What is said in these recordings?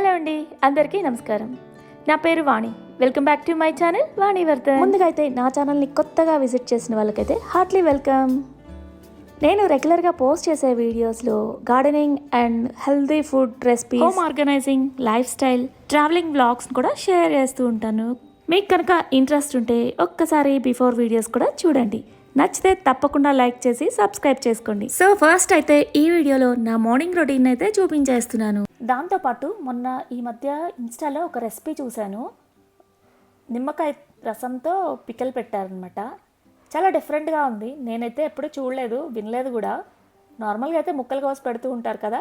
Hello అండి. అందరికీ నమస్కారం. నా పేరు Vani. Welcome back to my channel Vani Vardhan. ముందుగా అయితే నా ఛానల్ని కొత్తగా విజిట్ చేసిన వాళ్ళకైతే హార్ట్లీ వెల్కమ్. నేను రెగ్యులర్గా పోస్ట్ చేసే వీడియోస్లో gardening and healthy food recipe home organizing lifestyle traveling blogs కూడా షేర్ చేస్తూ ఉంటాను. మీకు కనుక ఇంట్రెస్ట్ ఉంటే ఒక్కసారి బిఫోర్ వీడియోస్ కూడా చూడండి. నచ్చితే తప్పకుండా లైక్ చేసి సబ్స్క్రైబ్ చేసుకోండి. సో ఫస్ట్ అయితే ఈ వీడియోలో నా మార్నింగ్ రొటీన్ అయితే చూపించేస్తున్నాను. దాంతోపాటు మొన్న ఈ మధ్య ఇన్స్టాలో ఒక రెసిపీ చూశాను. నిమ్మకాయ రసంతో పిక్కలు పెట్టారనమాట చాలా డిఫరెంట్గా ఉంది. నేనైతే ఎప్పుడూ చూడలేదు వినలేదు కూడా. నార్మల్గా అయితే ముక్కలు కోసి పెడుతూ ఉంటారు కదా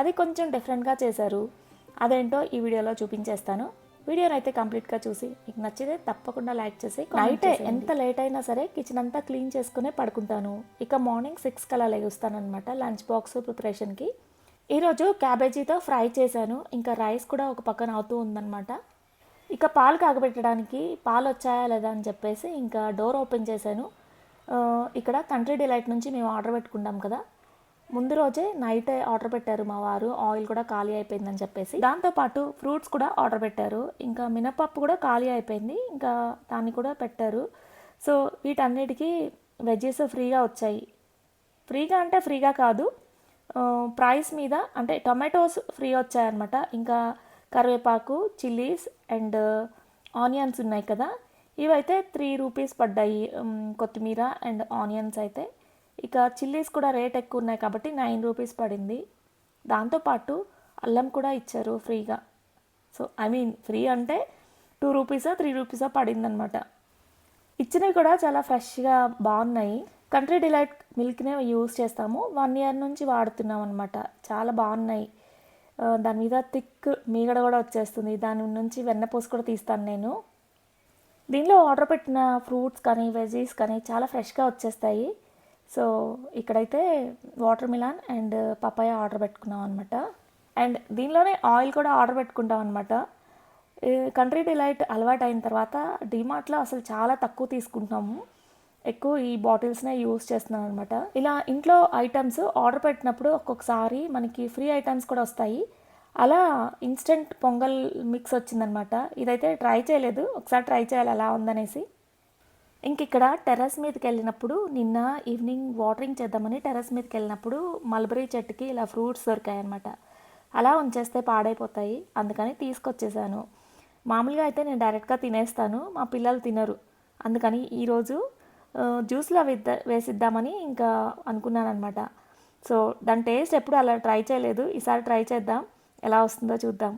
అది కొంచెం డిఫరెంట్గా చేశారు. అదేంటో ఈ వీడియోలో చూపించేస్తాను. వీడియోని అయితే కంప్లీట్గా చూసి మీకు నచ్చితే తప్పకుండా లైక్ చేసి నైట్ ఎంత లేట్ అయినా సరే కిచెన్ అంతా క్లీన్ చేసుకునే పడుకుంటాను. ఇక మార్నింగ్ సిక్స్ కలా లేగుస్తానమాట లంచ్ బాక్స్ ప్రిపరేషన్కి. ఈరోజు క్యాబేజీతో ఫ్రై చేశాను. ఇంకా రైస్ కూడా ఒక పక్కన అవుతూ ఉందన్నమాట. ఇక పాలు కాగబెట్టడానికి పాలు వచ్చాయా లేదా అని చెప్పేసి ఇంకా డోర్ ఓపెన్ చేశాను. ఇక్కడ కంట్రీ డిలైట్ నుంచి మేము ఆర్డర్ పెట్టుకుంటాం కదా. ముందు రోజే నైట్ ఆర్డర్ పెట్టారు మా వారు. ఆయిల్ కూడా ఖాళీ అయిపోయిందని చెప్పేసి. దాంతోపాటు ఫ్రూట్స్ కూడా ఆర్డర్ పెట్టారు. ఇంకా మినపప్పు కూడా ఖాళీ అయిపోయింది. ఇంకా దాన్ని కూడా పెట్టారు. సో వీటన్నిటికీ వెజ్జెస్ ఫ్రీగా వచ్చాయి. ఫ్రీగా అంటే ఫ్రీగా కాదు. ప్రైస్ మీద అంటే టొమాటోస్ ఫ్రీ వచ్చాయన్నమాట. ఇంకా కరివేపాకు చిల్లీస్ అండ్ ఆనియన్స్ ఉన్నాయి కదా. ఇవైతే త్రీ రూపీస్ పడ్డాయి. కొత్తిమీర అండ్ ఆనియన్స్ అయితే. ఇక చిల్లీస్ కూడా రేట్ ఎక్కువ ఉన్నాయి కాబట్టి నైన్ రూపీస్ పడింది. దాంతోపాటు అల్లం కూడా ఇచ్చారు ఫ్రీగా. సో ఐ మీన్ ఫ్రీ అంటే టూ రూపీసా త్రీ రూపీసో పడిందనమాట ఇచ్చినవి కూడా చాలా ఫ్రెష్గా బాగున్నాయి. కంట్రీ డిలైట్ మిల్క్నే యూస్ చేస్తాము. వన్ ఇయర్ నుంచి వాడుతున్నాం అనమాట చాలా బాగున్నాయి. దాని మీద థిక్ మీగడ కూడా వచ్చేస్తుంది. దాని నుంచి వెన్నపూస కూడా తీస్తాను నేను. దీనిలో ఆర్డర్ పెట్టిన ఫ్రూట్స్ కానీ వెజీస్ కానీ చాలా ఫ్రెష్గా వచ్చేస్తాయి. సో ఇక్కడైతే watermelon and papaya order పెట్టుకున్నాం అనమాట అండ్ దీనిలోనే ఆయిల్ కూడా ఆర్డర్ పెట్టుకుంటాం అనమాట కంట్రీ డిలైట్ అలవాటు అయిన తర్వాత డిమార్ట్లో అసలు చాలా తక్కువ తీసుకుంటున్నాము. ఎక్కువ ఈ బాటిల్స్నే యూస్ చేస్తున్నాం అనమాట ఇలా ఇంట్లో ఐటమ్స్ ఆర్డర్ పెట్టినప్పుడు ఒక్కొక్కసారి మనకి ఫ్రీ ఐటమ్స్ కూడా వస్తాయి. అలా ఇన్స్టెంట్ పొంగల్ మిక్స్ వచ్చిందనమాట ఇదైతే ట్రై చేయలేదు. ఒకసారి ట్రై చేయాలి ఎలా ఉందనేసి. ఇంక ఇక్కడ టెర్రస్ మీదకి వెళ్ళినప్పుడు నిన్న ఈవినింగ్ వాటరింగ్ చేద్దామని టెర్రస్ మీదకి వెళ్ళినప్పుడు మల్బరీ చెట్టుకి ఇలా ఫ్రూట్స్ దొరికాయి అనమాట అలా ఉంచేస్తే పాడైపోతాయి. అందుకని తీసుకొచ్చేసాను. మామూలుగా అయితే నేను డైరెక్ట్గా తినేస్తాను. మా పిల్లలు తినరు. అందుకని ఈరోజు జ్యూస్లో విద్ద వేసిద్దామని ఇంకా అనుకున్నాను అనమాట సో దాని టేస్ట్ ఎప్పుడు అలా ట్రై చేయలేదు. ఈసారి ట్రై చేద్దాం. ఎలా వస్తుందో చూద్దాం.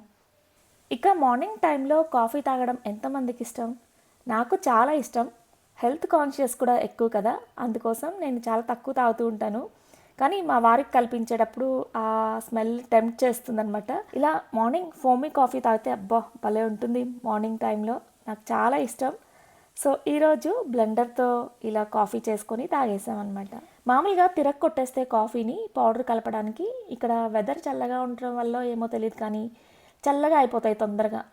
ఇక మార్నింగ్ టైంలో కాఫీ తాగడం ఎంతమందికి ఇష్టం నాకు చాలా ఇష్టం. హెల్త్ కాన్షియస్ కూడా ఎక్కువ కదా. అందుకోసం నేను చాలా తక్కువ తాగుతూ ఉంటాను. కానీ మా వారికి కల్పించేటప్పుడు ఆ స్మెల్ టెంప్ట్ చేస్తుందనమాట ఇలా మార్నింగ్ ఫోమీ కాఫీ తాగితే అబ్బా భలే ఉంటుంది మార్నింగ్ టైంలో. నాకు చాలా ఇష్టం. సో ఈరోజు బ్లెండర్తో ఇలా కాఫీ చేసుకొని తాగేసామన్నమాట. మామూలుగా తిరగ కొట్టేస్తే కాఫీని పౌడర్ కలపడానికి ఇక్కడ వెదర్ చల్లగా ఉండటం వల్ల ఏమో తెలియదు కానీ చల్లగా అయిపోతాయి తొందరగా.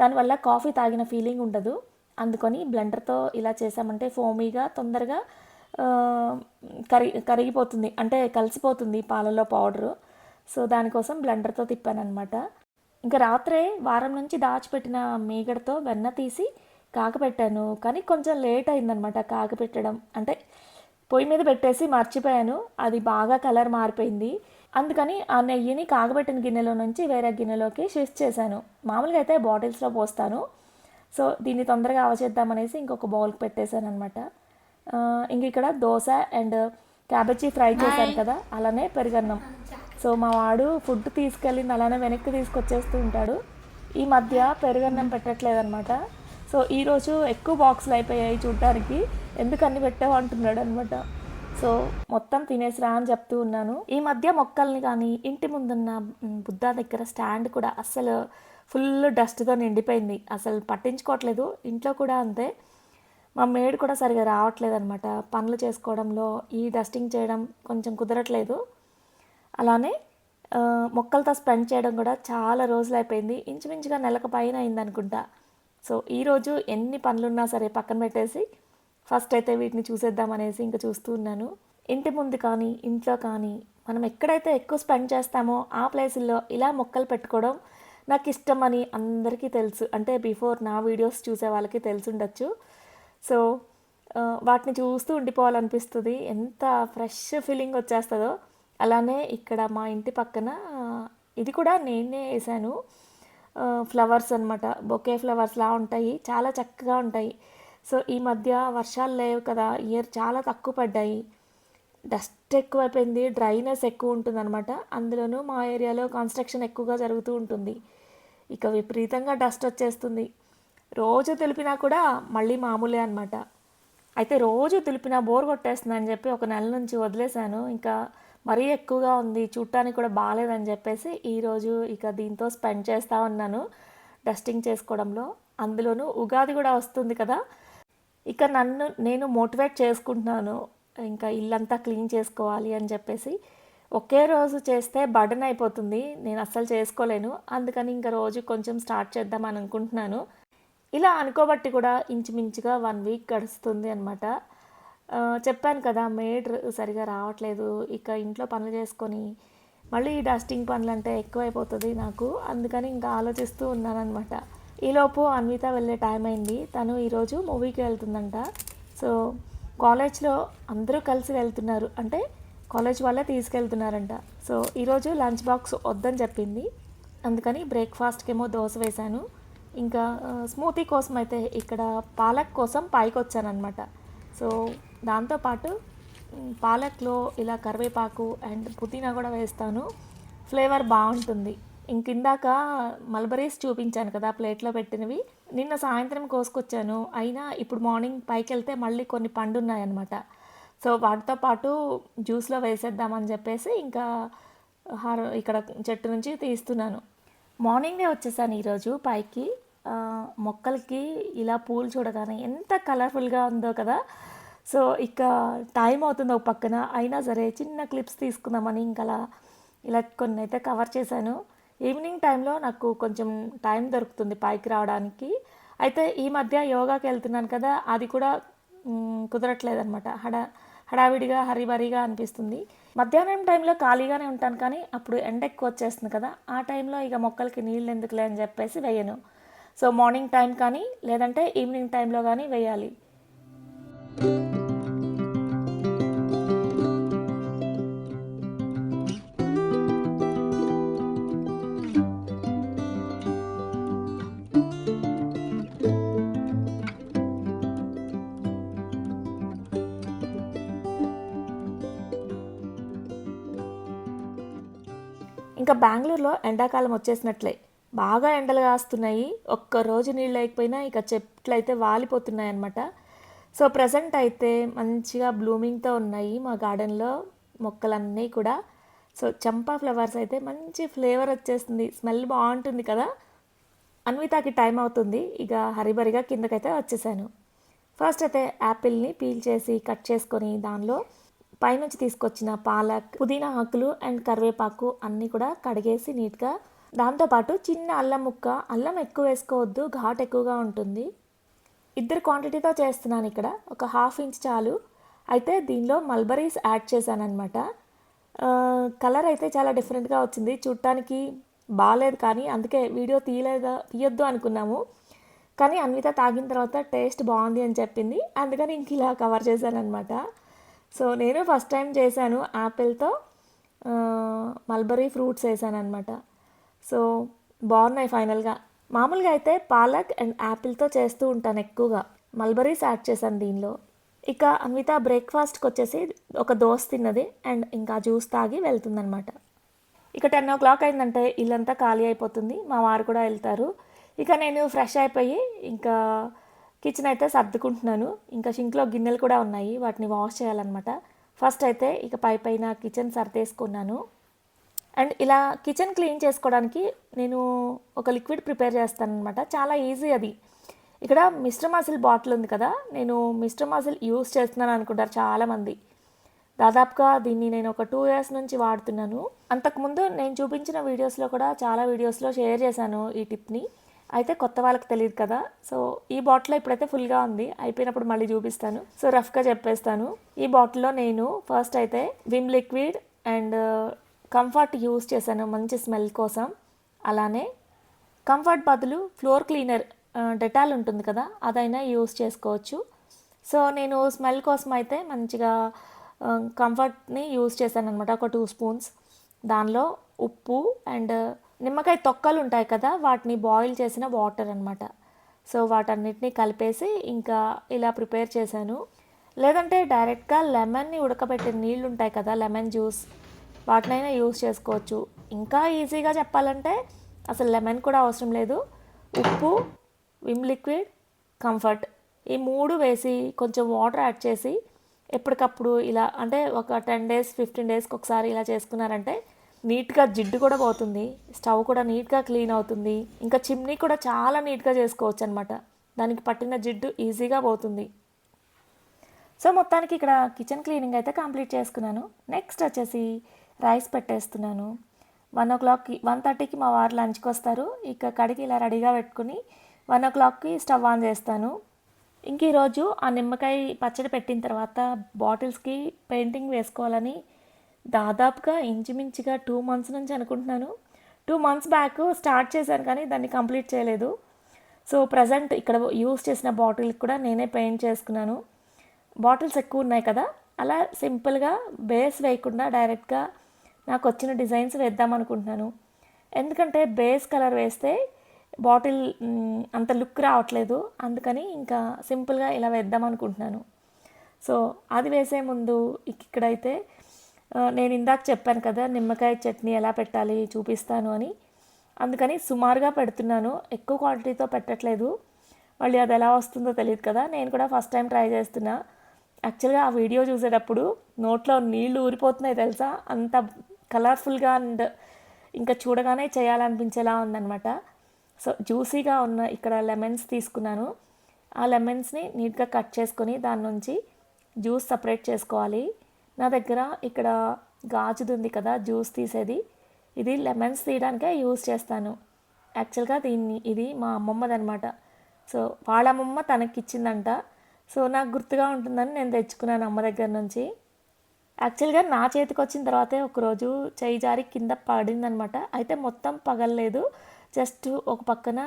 దానివల్ల కాఫీ తాగిన ఫీలింగ్ ఉండదు. అందుకొని బ్లెండర్తో ఇలా చేసామంటే ఫోమీగా తొందరగా కరిగి కరి కరిగిపోతుంది. అంటే కలిసిపోతుంది పాలలో పౌడరు. సో దానికోసం బ్లెండర్తో తిప్పానమాట ఇంకా రాత్రే వారం నుంచి దాచిపెట్టిన మీగడతో వెన్న తీసి కాకపెట్టాను కానీ కొంచెం లేట్ అయిందనమాట కాకపెట్టడం అంటే పొయ్యి మీద పెట్టేసి మర్చిపోయాను. అది బాగా కలర్ మారిపోయింది. అందుకని ఆ నెయ్యిని కాగబెట్టిన గిన్నెలో నుంచి వేరే గిన్నెలోకి షిఫ్ట్ చేశాను. మామూలుగా అయితే బాటిల్స్లో పోస్తాను. సో దీన్ని తొందరగా అవచేద్దామనేసి ఇంకొక బౌల్కి పెట్టేశాను అనమాట ఇంక ఇక్కడ దోశ అండ్ క్యాబేజీ ఫ్రై చేశాను కదా అలానే పెరుగన్నం. సో మా వాడు ఫుడ్ తీసుకెళ్ళింది అలానే వెనక్కి తీసుకొచ్చేస్తూ ఉంటాడు. ఈ మధ్య పెరుగన్నం పెట్టట్లేదన్నమాట. సో ఈరోజు ఎక్కువ బాక్సులు అయిపోయాయి చూడటానికి ఎందుకు అన్ని పెట్టావు అంటున్నాడు అనమాట సో మొత్తం తినేసిరా అని చెప్తూ ఉన్నాను. ఈ మధ్య మొక్కల్ని కానీ ఇంటి ముందున్న బుద్ధ దగ్గర స్టాండ్ కూడా అస్సలు ఫుల్ డస్ట్తో నిండిపోయింది. అసలు పట్టించుకోవట్లేదు. ఇంట్లో కూడా అంతే. మా మేడ్ కూడా సరిగా రావట్లేదు అనమాట పనులు చేసుకోవడంలో ఈ డస్టింగ్ చేయడం కొంచెం కుదరట్లేదు. అలానే మొక్కలతో స్పెండ్ చేయడం కూడా చాలా రోజులు అయిపోయింది ఇంచుమించుగా నెలకు పైన అయిందనుకుంటా. సో ఈరోజు ఎన్ని పనులున్నా సరే పక్కన పెట్టేసి ఫస్ట్ అయితే వీటిని చూసేద్దాం అనేసి ఇంకా చూస్తూ ఉన్నాను. ఇంటి ముందు కానీ ఇంట్లో కానీ మనం ఎక్కడైతే ఎక్కువ స్పెండ్ చేస్తామో ఆ ప్లేసుల్లో ఇలా మొక్కలు పెట్టుకోవడం నాకు ఇష్టమని అందరికీ తెలుసు. అంటే బిఫోర్ నా వీడియోస్ చూసే వాళ్ళకి తెలిసి ఉండొచ్చు సో వాటిని చూస్తూ ఉండిపోవాలనిపిస్తుంది. ఎంత ఫ్రెష్ ఫీలింగ్ వచ్చేస్తుందో. అలానే ఇక్కడ మా ఇంటి పక్కన ఇది కూడా నేనే వేసాను. ఫ్లవర్స్ అనమాట బొకే ఫ్లవర్స్లా ఉంటాయి. చాలా చక్కగా ఉంటాయి. సో ఈ మధ్య వర్షాలు లేవు కదా. ఇయర్ చాలా తక్కువ పడ్డాయి. డస్ట్ ఎక్కువైపోయింది. డ్రైనెస్ ఎక్కువ ఉంటుంది అనమాట అందులోనూ మా ఏరియాలో కన్స్ట్రక్షన్ ఎక్కువగా జరుగుతూ ఉంటుంది. ఇక విపరీతంగా డస్ట్ వచ్చేస్తుంది. రోజు తెలిపినా కూడా మళ్ళీ మామూలే అనమాట అయితే రోజు తులిపినా బోర్ కొట్టేస్తుంది అని చెప్పి ఒక నెల నుంచి వదిలేశాను. ఇంకా మరీ ఎక్కువగా ఉంది. చూడటానికి కూడా బాగాలేదని చెప్పేసి ఈరోజు ఇక దీంతో స్పెండ్ చేస్తూ ఉన్నాను డస్టింగ్ చేసుకోవడంలో. అందులోనూ ఉగాది కూడా వస్తుంది కదా. ఇక నన్ను నేను మోటివేట్ చేసుకుంటున్నాను. ఇంకా ఇల్లంతా క్లీన్ చేసుకోవాలి అని చెప్పేసి ఒకే రోజు చేస్తే బర్డన్ అయిపోతుంది నేను అస్సలు చేసుకోలేను అందుకని ఇంకా రోజు కొంచెం స్టార్ట్ చేద్దామని అనుకుంటున్నాను. ఇలా అనుకోబట్టి కూడా ఇంచుమించుగా వన్ వీక్ గడుస్తుంది అనమాట చెప్పాను కదా మేడ్ సరిగా రావట్లేదు ఇక ఇంట్లో పనులు చేసుకొని మళ్ళీ ఈ డస్టింగ్ పనులు అంటే ఎక్కువైపోతుంది నాకు అందుకని ఇంకా ఆలోచిస్తూ ఉన్నానమాట ఈలోపు అన్విత వెళ్ళే టైం అయింది తను ఈరోజు మూవీకి వెళ్తుందంట. సో కాలేజ్లో అందరూ కలిసి వెళ్తున్నారు. అంటే కాలేజ్ వాళ్ళే తీసుకెళ్తున్నారంట. సో ఈరోజు లంచ్ బాక్స్ వద్దని చెప్పింది. అందుకని బ్రేక్ఫాస్ట్కి ఏమో దోశ వేశాను. ఇంకా స్మూతీ కోసం అయితే ఇక్కడ పాలక్ కోసం పైకి వచ్చానమాట సో దాంతోపాటు పాలక్లో ఇలా కరివేపాకు అండ్ పుదీనా కూడా వేస్తాను. ఫ్లేవర్ బాగుంటుంది. ఇంకిందాక మల్బరీస్ చూపించాను కదా ప్లేట్లో పెట్టినవి. నిన్న సాయంత్రం కోసుకొచ్చాను. అయినా ఇప్పుడు మార్నింగ్ పైకి వెళ్తే మళ్ళీ కొన్ని పండున్నాయన్నమాట. సో వాటితో పాటు జ్యూస్లో వేసేద్దామని చెప్పేసి ఇంకా హార ఇక్కడ చెట్టు నుంచి తీస్తున్నాను. మార్నింగే వచ్చేసాను ఈరోజు పైకి. మొక్కలకి ఇలా పూలు చూడగానే ఎంత కలర్ఫుల్గా ఉందో కదా. సో ఇక టైం అవుతుంది ఒక పక్కన. అయినా సరే చిన్న క్లిప్స్ తీసుకుందామని ఇంకా అలా ఇలా కొన్ని అయితే కవర్ చేశాను. ఈవినింగ్ టైంలో నాకు కొంచెం టైం దొరుకుతుంది పైకి రావడానికి. అయితే ఈ మధ్య యోగాకి వెళ్తున్నాను కదా. అది కూడా కుదరట్లేదనమాట కుదరట్లేదన్నమాట. హడా హడావిడిగా హరిబరిగా అనిపిస్తుంది. మధ్యాహ్నం టైంలో ఖాళీగానే ఉంటాను కానీ అప్పుడు ఎండ ఎక్కువ వచ్చేస్తుంది కదా. ఆ టైంలో ఇక మొక్కలకి నీళ్ళు ఎందుకులే అని చెప్పేసి వేయను. సో మార్నింగ్ టైం కానీ లేదంటే ఈవినింగ్ టైంలో కానీ వేయాలి. ఇంకా బెంగళూరులో ఎండాకాలం వచ్చేసినట్లే. బాగా ఎండలు కాస్తున్నాయి. ఒక్క రోజు నీళ్ళు లేకపోయినా ఇక చెట్లు అయితే వాలిపోతున్నాయి అనమాట సో ప్రజెంట్ అయితే మంచిగా బ్లూమింగ్తో ఉన్నాయి మా గార్డెన్లో మొక్కలన్నీ కూడా. సో చంపా ఫ్లవర్స్ అయితే మంచి ఫ్లేవర్ వచ్చేస్తుంది. స్మెల్ బాగుంటుంది కదా. అన్వితాకి టైం అవుతుంది. ఇక హరిబరిగా కిందకైతే వచ్చేసాను. ఫస్ట్ అయితే యాపిల్ని పీల్ చేసి కట్ చేసుకొని దానిలో పైనుంచి తీసుకొచ్చిన పాలక్ పుదీనా ఆకులు అండ్ కరివేపాకు అన్నీ కూడా కడిగేసి నీట్గా దాంతోపాటు చిన్న అల్లం ముక్క అల్లం ఎక్కువ వేసుకోవద్దు ఘాట్ ఎక్కువగా ఉంటుంది. ఇద్దరు క్వాంటిటీతో చేస్తున్నాను ఇక్కడ. ఒక హాఫ్ ఇంచ్ చాలు. అయితే దీనిలో మల్బరీస్ యాడ్ చేశానమాట అనమాట కలర్ అయితే చాలా డిఫరెంట్గా వచ్చింది. చూడటానికి బాగాలేదు కానీ అందుకే వీడియో తీయలేదా తీయొద్దు అనుకున్నాము. కానీ అన్విత తాగిన తర్వాత టేస్ట్ బాగుంది అని చెప్పింది. అందుకని ఇంక ఇలా కవర్ చేశాను అనమాట సో నేను ఫస్ట్ టైం చేశాను యాపిల్తో మల్బరీ ఫ్రూట్స్ వేసాను అనమాట సో బాగున్నాయి ఫైనల్గా. మామూలుగా అయితే పాలక్ అండ్ యాపిల్తో చేస్తూ ఉంటాను ఎక్కువగా. మల్బరీస్ యాడ్ చేశాను దీనిలో. ఇక అన్విత బ్రేక్ఫాస్ట్కి వచ్చేసి ఒక దోశ తిన్నది అండ్ ఇంకా జ్యూస్ తాగి వెళ్తుందనమాట ఇక టెన్ ఓ క్లాక్ అయిందంటే ఇల్లంతా ఖాళీ అయిపోతుంది. మా వారు కూడా వెళ్తారు. ఇక నేను ఫ్రెష్ అయిపోయి ఇంకా కిచెన్ అయితే సర్దుకుంటున్నాను. ఇంకా షింక్లో గిన్నెలు కూడా ఉన్నాయి. వాటిని వాష్ చేయాలన్నమాట. ఫస్ట్ అయితే ఇక పై పైన కిచెన్ సర్దేసుకున్నాను. అండ్ ఇలా కిచెన్ క్లీన్ చేసుకోవడానికి నేను ఒక లిక్విడ్ ప్రిపేర్ చేస్తాను అనమాట చాలా ఈజీ అది. ఇక్కడ మిస్టర్ మసిల్ బాటిల్ ఉంది కదా నేను మిస్టర్ మసిల్ యూస్ చేస్తున్నాను అనుకుంటారు చాలామంది. దాదాపుగా దీన్ని నేను ఒక టూ ఇయర్స్ నుంచి వాడుతున్నాను. అంతకుముందు నేను చూపించిన వీడియోస్లో కూడా చాలా వీడియోస్లో షేర్ చేశాను ఈ టిప్ని. అయితే కొత్త వాళ్ళకి తెలియదు కదా. సో ఈ బాటిల్ ఇప్పుడైతే ఫుల్గా ఉంది. అయిపోయినప్పుడు మళ్ళీ చూపిస్తాను. సో రఫ్గా చెప్పేస్తాను. ఈ బాటిల్లో నేను ఫస్ట్ అయితే Vim liquid and Comfort use చేశాను మంచి స్మెల్ కోసం. అలానే కంఫర్ట్ బదులు ఫ్లోర్ క్లీనర్ డెటాల్ ఉంటుంది కదా అదైనా యూస్ చేసుకోవచ్చు. సో నేను స్మెల్ కోసం అయితే మంచిగా కంఫర్ట్ని యూస్ చేశాను అనమాట ఒక టూ స్పూన్స్. దానిలో ఉప్పు అండ్ నిమ్మకాయ తొక్కలు ఉంటాయి కదా వాటిని బాయిల్ చేసిన వాటర్ అనమాట సో వాటన్నిటిని కలిపేసి ఇంకా ఇలా ప్రిపేర్ చేశాను. లేదంటే డైరెక్ట్గా లెమన్ని ఉడకబెట్టే నీళ్ళు ఉంటాయి కదా లెమన్ జ్యూస్ వాటినైనా యూస్ చేసుకోవచ్చు. ఇంకా ఈజీగా చెప్పాలంటే అసలు లెమన్ కూడా అవసరం లేదు. ఉప్పు విమ్ లిక్విడ్ కంఫర్ట్ ఈ మూడు వేసి కొంచెం వాటర్ యాడ్ చేసి ఎప్పటికప్పుడు ఇలా అంటే ఒక టెన్ డేస్ ఫిఫ్టీన్ డేస్కి ఒకసారి ఇలా చేసుకున్నారంటే నీట్గా జిడ్డు కూడా పోతుంది స్టవ్ కూడా నీట్గా క్లీన్ అవుతుంది ఇంకా చిమ్నీ కూడా చాలా నీట్గా చేసుకోవచ్చు అనమాట దానికి పట్టిన జిడ్డు ఈజీగా పోతుంది. సో మొత్తానికి ఇక్కడ కిచెన్ క్లీనింగ్ అయితే కంప్లీట్ చేసుకున్నాను. నెక్స్ట్ వచ్చేసి రైస్ పెట్టేస్తున్నాను. వన్ ఓ క్లాక్కి వన్ థర్టీకి మా వారు లంచ్కి వస్తారు. ఇక కడిగి ఇలా రెడీగా పెట్టుకుని వన్ ఓ క్లాక్కి స్టవ్ ఆన్ చేస్తాను. ఇంక ఈరోజు ఆ నిమ్మకాయ పచ్చడి పెట్టిన తర్వాత బాటిల్స్కి పెయింటింగ్ వేసుకోవాలని దాదాపుగా ఇంచుమించుగా టూ మంత్స్ నుంచి అనుకుంటున్నాను. టూ మంత్స్ బ్యాక్ స్టార్ట్ చేశాను కానీ దాన్ని కంప్లీట్ చేయలేదు. సో ప్రజెంట్ ఇక్కడ యూస్ చేసిన బాటిల్ కూడా నేనే పెయింట్ చేసుకున్నాను. బాటిల్స్ ఎక్కువ ఉన్నాయి కదా. అలా సింపుల్గా బేస్ వేయకుండా డైరెక్ట్గా నాకు వచ్చిన డిజైన్స్ వేద్దాం అనుకుంటున్నాను. ఎందుకంటే బేస్ కలర్ వేస్తే బాటిల్ అంత లుక్ రావట్లేదు. అందుకని ఇంకా సింపుల్గా ఇలా వేద్దాం అనుకుంటున్నాను. సో అది వేసే ముందు ఇక్కడైతే నేను ఇందాక చెప్పాను కదా నిమ్మకాయ చట్నీ ఎలా పెట్టాలి చూపిస్తాను అని. అందుకని సుమారుగా పెడుతున్నాను ఎక్కువ క్వాంటిటీతో పెట్టట్లేదు. మళ్ళీ అది ఎలా వస్తుందో తెలియదు కదా నేను కూడా ఫస్ట్ టైం ట్రై చేస్తున్నా. యాక్చువల్గా ఆ వీడియో చూసేటప్పుడు నోట్లో నీళ్ళు ఊరిపోతున్నాయి తెలుసా? అంత కలర్ఫుల్గా అండ్ ఇంకా చూడగానే చేయాలనిపించేలా ఉందన్నమాట. సో జ్యూసీగా ఉన్న ఇక్కడ లెమన్స్ తీసుకున్నాను. ఆ లెమన్స్ని నీట్గా కట్ చేసుకొని దాని నుంచి జ్యూస్ సపరేట్ చేసుకోవాలి. నా దగ్గర ఇక్కడ గాజుది ఉంది కదా జ్యూస్ తీసేది. ఇది లెమన్స్ తీయడానికే యూస్ చేస్తాను. యాక్చువల్గా దీన్ని ఇది మా అమ్మమ్మది అనమాట సో వాళ్ళ అమ్మమ్మ తనకి ఇచ్చిందంట సో నాకు గుర్తుగా ఉంటుందని నేను తెచ్చుకున్నాను అమ్మ దగ్గర నుంచి. యాక్చువల్గా నా చేతికి వచ్చిన తర్వాతే ఒకరోజు చేయి జారి కింద పడిందనమాట. అయితే మొత్తం పగలలేదు. జస్ట్ ఒక పక్కన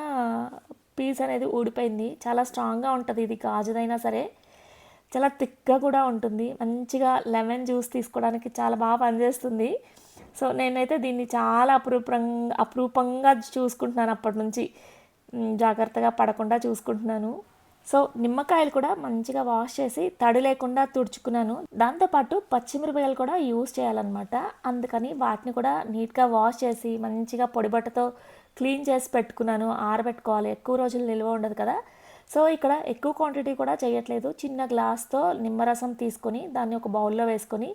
పీస్ అనేది ఊడిపోయింది. చాలా స్ట్రాంగ్గా ఉంటుంది ఇది గాజుదైనా సరే. చాలా థిక్గా కూడా ఉంటుంది. మంచిగా లెమన్ జ్యూస్ తీసుకోవడానికి చాలా బాగా పనిచేస్తుంది. సో నేనైతే దీన్ని చాలా అపురూపంగా అపురూపంగా చూసుకుంటున్నాను అప్పటి నుంచి. జాగ్రత్తగా పడకుండా చూసుకుంటున్నాను. సో నిమ్మకాయలు కూడా మంచిగా వాష్ చేసి తడి లేకుండా తుడుచుకున్నాను. దాంతోపాటు పచ్చిమిరపకాయలు కూడా యూస్ చేయాలన్నమాట. అందుకని వాటిని కూడా నీట్గా వాష్ చేసి మంచిగా పొడిబట్టతో క్లీన్ చేసి పెట్టుకున్నాను. ఆరబెట్టుకోవాలి. ఎక్కువ రోజులు నిల్వ ఉండదు కదా. సో ఇక్కడ ఎక్కువ క్వాంటిటీ కూడా చేయట్లేదు. చిన్న గ్లాస్తో నిమ్మరసం తీసుకొని దాన్ని ఒక బౌల్లో వేసుకొని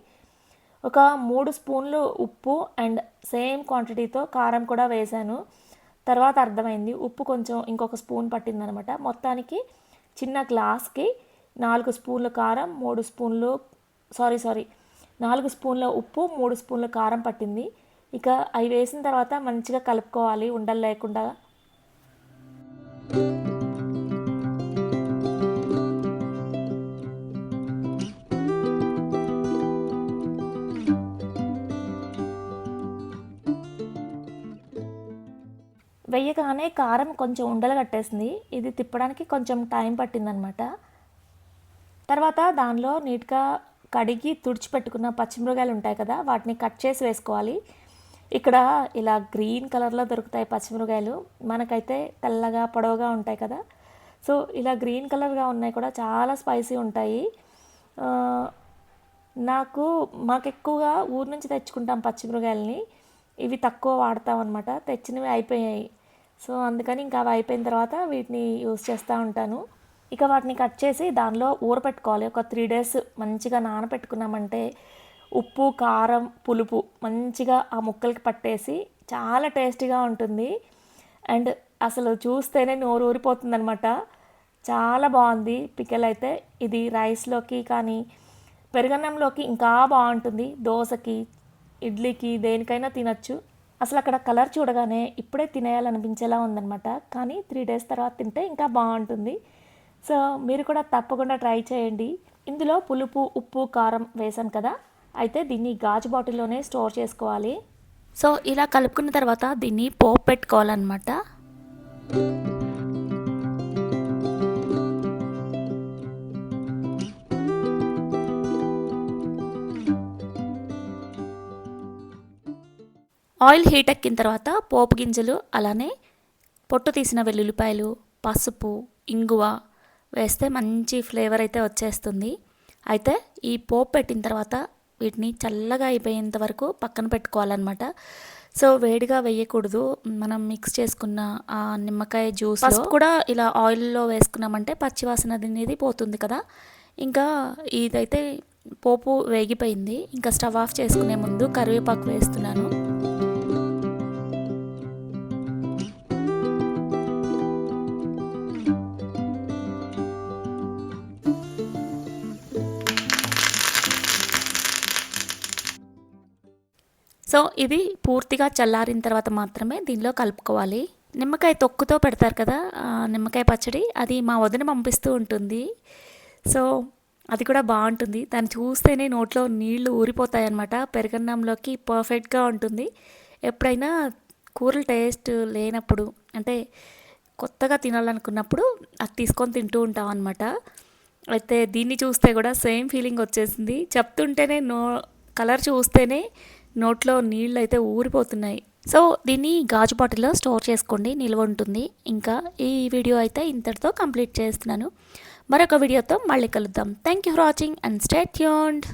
ఒక మూడు స్పూన్లు ఉప్పు అండ్ సేమ్ క్వాంటిటీతో కారం కూడా వేశాను తర్వాత అర్థమైంది. ఉప్పు కొంచెం ఇంకొక స్పూన్ పట్టిందనమాట. మొత్తానికి చిన్న గ్లాస్కి నాలుగు స్పూన్లు కారం మూడు స్పూన్లు సారీ సారీ నాలుగు స్పూన్ల ఉప్పు మూడు స్పూన్ల కారం పట్టింది. ఇక అవి వేసిన తర్వాత మంచిగా కలుపుకోవాలి. ఉండలు లేకుండా. వేయగానే కారం కొంచెం ఉండలు కట్టేసింది. ఇది తిప్పడానికి కొంచెం టైం పట్టిందనమాట. తర్వాత దానిలో నీట్గా కడిగి తుడిచిపెట్టుకున్న పచ్చిమిరకాయలు ఉంటాయి కదా వాటిని కట్ చేసి వేసుకోవాలి. ఇక్కడ ఇలా గ్రీన్ కలర్లో దొరుకుతాయి పచ్చిమిరకాయలు మనకైతే తెల్లగా పొడవుగా ఉంటాయి కదా. సో ఇలా గ్రీన్ కలర్గా ఉన్నాయి కూడా చాలా స్పైసీ ఉంటాయి. నాకు మాకు ఎక్కువగా ఊరు నుంచి తెచ్చుకుంటాం పచ్చిమిరకాయలని ఇవి తక్కువ వాడతాం అనమాట తెచ్చినవి అయిపోయాయి. సో అందుకని ఇంకా అవి అయిపోయిన తర్వాత వీటిని యూస్ చేస్తూ ఉంటాను. ఇక వాటిని కట్ చేసి దానిలో ఊరపెట్టుకోవాలి ఒక త్రీ డేస్ మంచిగా నానబెట్టుకున్నామంటే ఉప్పు కారం పులుపు మంచిగా ఆ ముక్కలకి పట్టేసి చాలా టేస్టీగా ఉంటుంది. అండ్ అసలు చూస్తేనే నోరు ఊరిపోతుందనమాట చాలా బాగుంది. పికెల్ అయితే ఇది రైస్లోకి కానీ పెరుగన్నంలోకి ఇంకా బాగుంటుంది. దోశకి ఇడ్లీకి దేనికైనా తినచ్చు. అసలు అక్కడ కలర్ చూడగానే ఇప్పుడే తినేయాలనిపించేలా ఉందన్నమాట. కానీ త్రీ డేస్ తర్వాత తింటే ఇంకా బాగుంటుంది. సో మీరు కూడా తప్పకుండా ట్రై చేయండి. ఇందులో పులుపు ఉప్పు కారం వేసాను కదా. అయితే దీన్ని గాజు బాటిల్లోనే స్టోర్ చేసుకోవాలి. సో ఇలా కలుపుకున్న తర్వాత దీన్ని పోపు పెట్టుకోవాలన్నమాట. ఆయిల్ హీట్ ఎక్కిన తర్వాత పోపు గింజలు అలానే పొట్టు తీసిన వెల్లుల్లిపాయలు పసుపు ఇంగువ వేస్తే మంచి ఫ్లేవర్ అయితే వచ్చేస్తుంది. అయితే ఈ పోపు పెట్టిన తర్వాత వీటిని చల్లగా అయిపోయేంత వరకు పక్కన పెట్టుకోవాలన్నమాట. సో వేడిగా వేయకూడదు. మనం మిక్స్ చేసుకున్న ఆ నిమ్మకాయ జ్యూస్ కూడా ఇలా ఆయిల్లో వేసుకున్నామంటే పచ్చివాసన అనేది పోతుంది కదా. ఇంకా ఇదైతే పోపు వేగిపోయింది. ఇంకా స్టవ్ ఆఫ్ చేసుకునే ముందు కరివేపాకు వేస్తున్నాను. సో ఇది పూర్తిగా చల్లారిన తర్వాత మాత్రమే దీనిలో కలుపుకోవాలి. నిమ్మకాయ తొక్కుతో పెడతారు కదా నిమ్మకాయ పచ్చడి అది మా వదిన పంపిస్తూ ఉంటుంది. సో అది కూడా బాగుంటుంది. దాన్ని చూస్తేనే నోట్లో నీళ్ళు ఊరిపోతాయి అన్నమాట పెరగన్నంలోకి పర్ఫెక్ట్గా ఉంటుంది. ఎప్పుడైనా కూరలు టేస్ట్ లేనప్పుడు అంటే కొత్తగా తినాలనుకున్నప్పుడు అది తీసుకొని తింటూ ఉంటాం అనమాట అయితే దీన్ని చూస్తే కూడా సేమ్ ఫీలింగ్ వచ్చేసింది. చెప్తుంటేనే నో కలర్ చూస్తేనే నోట్లో నీళ్ళు అయితే ఊరిపోతున్నాయి. సో దీన్ని గాజు బాటిల్లో స్టోర్ చేసుకోండి నిల్వ ఉంటుంది. ఇంకా ఈ వీడియో అయితే ఇంతటితో కంప్లీట్ చేస్తున్నాను. మరొక వీడియోతో మళ్ళీ కలుద్దాం. Thank you for watching and stay tuned.